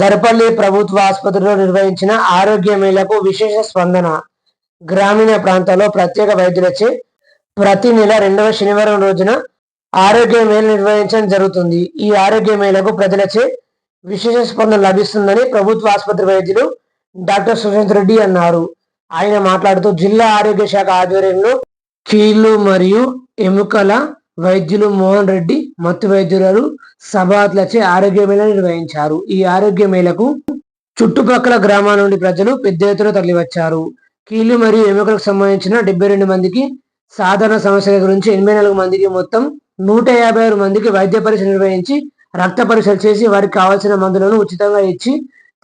దర్పల్లి ప్రభుత్వ ఆసుపత్రిలో నిర్వహించిన ఆరోగ్య మేళకు విశేష స్పందన. గ్రామీణ ప్రాంతాల్లో ప్రత్యేక వైద్యులచే ప్రతి నెల రెండవ శనివారం రోజున ఆరోగ్య మేళ నిర్వహించడం జరుగుతుంది. ఈ ఆరోగ్య మేళకు ప్రజలచే విశేష స్పందన లభిస్తుందని ప్రభుత్వ ఆసుపత్రి వైద్యులు డాక్టర్ సుశాంత్ రెడ్డి అన్నారు. ఆయన మాట్లాడుతూ జిల్లా ఆరోగ్య శాఖ ఆధ్వర్యంలో కీళ్ళు మరియు ఎముకల వైద్యులు మోహన్ రెడ్డి మత్తు వైద్యులు సభాత్లచే ఆరోగ్య మేళ నిర్వహించారు. ఈ ఆరోగ్య మేళకు చుట్టుపక్కల గ్రామాల నుండి ప్రజలు పెద్ద ఎత్తున తరలివచ్చారు. కీళ్ళు మరియు ఎముకలకు సంబంధించిన డెబ్బై రెండు మందికి సాధారణ సమస్యల గురించి ఎనభై నాలుగు మందికి మొత్తం నూట యాభై ఆరు మందికి వైద్య పరీక్ష నిర్వహించి రక్త పరీక్షలు చేసి వారికి కావాల్సిన మందులను ఉచితంగా ఇచ్చి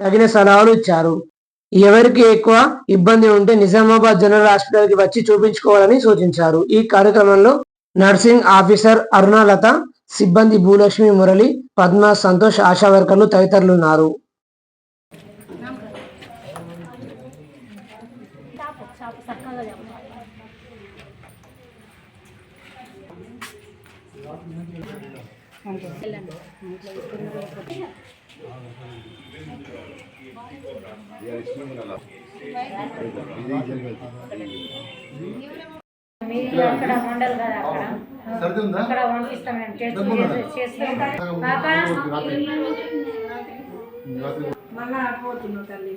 తగిన సలహాలు ఇచ్చారు. ఎవరికి ఎక్కువ ఇబ్బంది ఉంటే నిజామాబాద్ జనరల్ హాస్పిటల్కి వచ్చి చూపించుకోవాలని సూచించారు. ఈ కార్యక్రమంలో నర్సింగ్ ఆఫీసర్ అరుణాలత సిబ్బంది భూలక్ష్మి మురళి పద్మ సంతోష్ ఆశా వర్కర్లు తదితరులు ఉన్నారు అక్కడ వండలు కదా అక్కడ అక్కడ వండిస్తాం మేము టేస్ట్ చేస్తాం పాప మళ్ళా పోతున్నావు తల్లి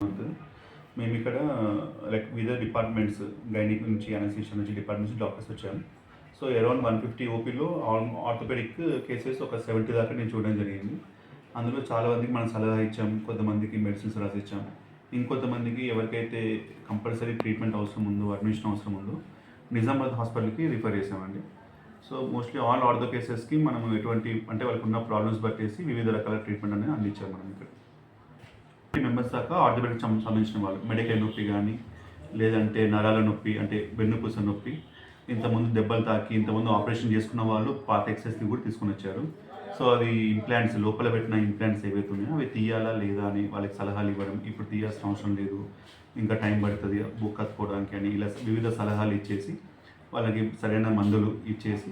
చేయండి మేము ఇక్కడ లైక్ వివిధ డిపార్ట్మెంట్స్ గైనిక్ నుంచి అనస్థిషియా నుంచి డిపార్ట్మెంట్స్ డాక్టర్స్ వచ్చాము సో అరౌండ్ వన్ ఫిఫ్టీ ఓపీలో ఆర్థోపెడిక్ కేసెస్ ఒక సెవెంటీ దాకా నేను చూడడం జరిగింది. అందులో చాలా మందికి మనం సలహా ఇచ్చాం కొంతమందికి మెడిసిన్స్ రాసిచ్చాం ఇంకొంతమందికి ఎవరికైతే కంపల్సరీ ట్రీట్మెంట్ అవసరం ఉందో అడ్మిషన్ అవసరం ఉందో నిజామాబాద్ హాస్పిటల్కి రిఫర్ చేసామండి సో మోస్ట్లీ ఆల్ ఆర్థో కేసెస్కి మనం ఎటువంటి అంటే వాళ్ళకి ఉన్న ప్రాబ్లమ్స్ బట్టేసి వివిధ రకాల ట్రీట్మెంట్ అనేది అందించాం మనం ఇక్కడ. మెంబర్స్ దాకా ఆర్థోపెడిక్ సంబంధించిన వాళ్ళు మెడికల్ నొప్పి కానీ లేదంటే నరాల నొప్పి అంటే వెన్నుపూస నొప్పి ఇంతకుముందు దెబ్బలు తాకి ఇంతకుముందు ఆపరేషన్ చేసుకున్న వాళ్ళు పాత ఎక్సెస్ని కూడా తీసుకుని వచ్చారు. సో అది ఇంప్లాంట్స్ లోపల పెట్టిన ఇంప్లాంట్స్ ఏవైతే ఉన్నాయో అవి తీయాలా లేదా అని వాళ్ళకి సలహాలు ఇవ్వడం. ఇప్పుడు తీయాల్సిన అవసరం లేదు. ఇంకా టైం పడుతుంది. బుక్ కత్తుకోవడానికి అని ఇలా వివిధ సలహాలు ఇచ్చేసి వాళ్ళకి సరైన మందులు ఇచ్చేసి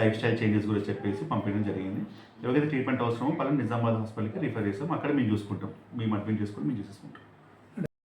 లైఫ్ స్టైల్ చేంజెస్ కూడా చెప్పేసి పంపించడం జరిగింది. ఎవరికైతే ట్రీట్మెంట్ అవసరమో వాళ్ళని నిజామాబాద్ హాస్పిటల్కి రిఫర్ చేస్తాం. అక్కడ మేము చూసుకుంటాం. మేము అడ్మిట్ చేసుకొని మేము చూసేసుకుంటాం.